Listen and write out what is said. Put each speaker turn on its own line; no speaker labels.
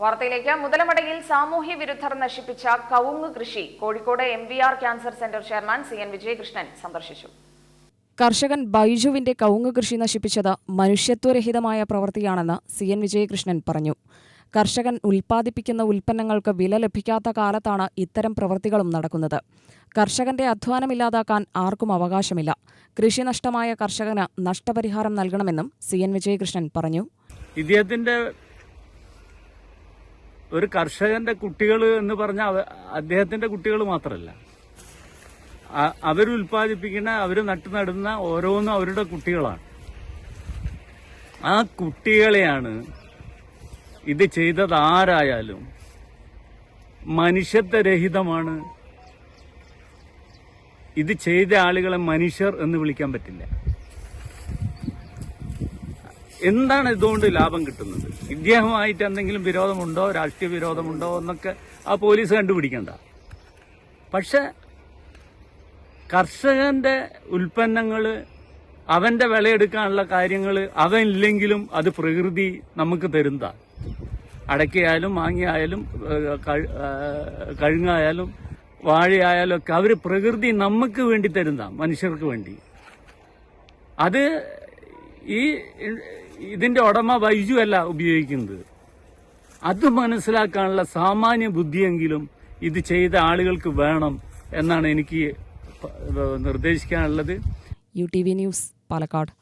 വാർത്തയിലേക്ക്. മുതലമടയിൽ സാമൂഹ്യ വിരുദ്ധർ നശിപ്പിച്ച കവുങ്ങ് കൃഷി. Kozhikode M V R cancer centre chairman C N Vijayakrishnan സന്ദർശിച്ചു.
കർഷകൻ ബൈജുവിന്റെ കവുങ്ങ് കൃഷി നശിപ്പിച്ചത് മനുഷ്യത്വരഹിതമായ പ്രവൃത്തിയാണെന്ന് സി എൻ വിജയകൃഷ്ണൻ പറഞ്ഞു. കർഷകൻ ഉൽപ്പാദിപ്പിക്കുന്ന ഉൽപ്പന്നങ്ങൾക്ക് വില ലഭിക്കാത്ത കാലത്താണ് ഇത്തരം പ്രവൃത്തികളും നടക്കുന്നത്. കർഷകന്റെ അധ്വാനം ഇല്ലാതാക്കാൻ ആർക്കും അവകാശമില്ല. കൃഷി നഷ്ടമായ കർഷകന് നഷ്ടപരിഹാരം നൽകണമെന്നും സി എൻ വിജയകൃഷ്ണൻ പറഞ്ഞു.
ഇദ്ദേഹത്തിന്റെ ഒരു കർഷകന്റെ കുട്ടികൾ എന്ന് പറഞ്ഞ അദ്ദേഹത്തിന്റെ കുട്ടികൾ മാത്രമല്ല അവരുൽപാദിപ്പിക്കുന്ന അവർ നട്ടു നടുന്ന ഓരോന്നും അവരുടെ കുട്ടികളാണ്. ആ കുട്ടികളെയാണ് ഇത് ചെയ്തത് ആരായാലും മനുഷ്യത്വരഹിതമാണ്. ഇത് ചെയ്ത ആളുകളെ മനുഷ്യർ എന്ന് വിളിക്കാൻ പറ്റില്ല. എന്താണ് ഇതുകൊണ്ട് ലാഭം കിട്ടുന്നത്? ഇദ്ദേഹമായിട്ട് എന്തെങ്കിലും വിരോധമുണ്ടോ? രാഷ്ട്രീയ വിരോധമുണ്ടോ? എന്നൊക്കെ ആ പോലീസ് കണ്ടുപിടിക്കണ്ട. പക്ഷെ കർഷകന്റെ ഉൽപ്പന്നങ്ങൾ അവന്റെ വിളയെടുക്കാനുള്ള കാര്യങ്ങൾ അവൻ ഇല്ലെങ്കിലും അത് പ്രകൃതി നമുക്ക് തരുന്നതാ. അടക്കയായാലും മാങ്ങയായാലും കഴുങ്ങായാലും വാഴയായാലും ഒക്കെ അവർ പ്രകൃതി നമുക്ക് വേണ്ടി തരുന്ന മനുഷ്യർക്ക് വേണ്ടി. അത് ഈ ഇതിന്റെ ഉടമ ബൈജു അല്ല ഉപയോഗിക്കുന്നത്. അത് മനസ്സിലാക്കാനുള്ള സാമാന്യ ബുദ്ധിയെങ്കിലും ഇത് ചെയ്ത ആളുകൾക്ക് വേണം എന്നാണ് എനിക്ക് നിർദ്ദേശിക്കാനുള്ളത്.
U T V news Palakkad.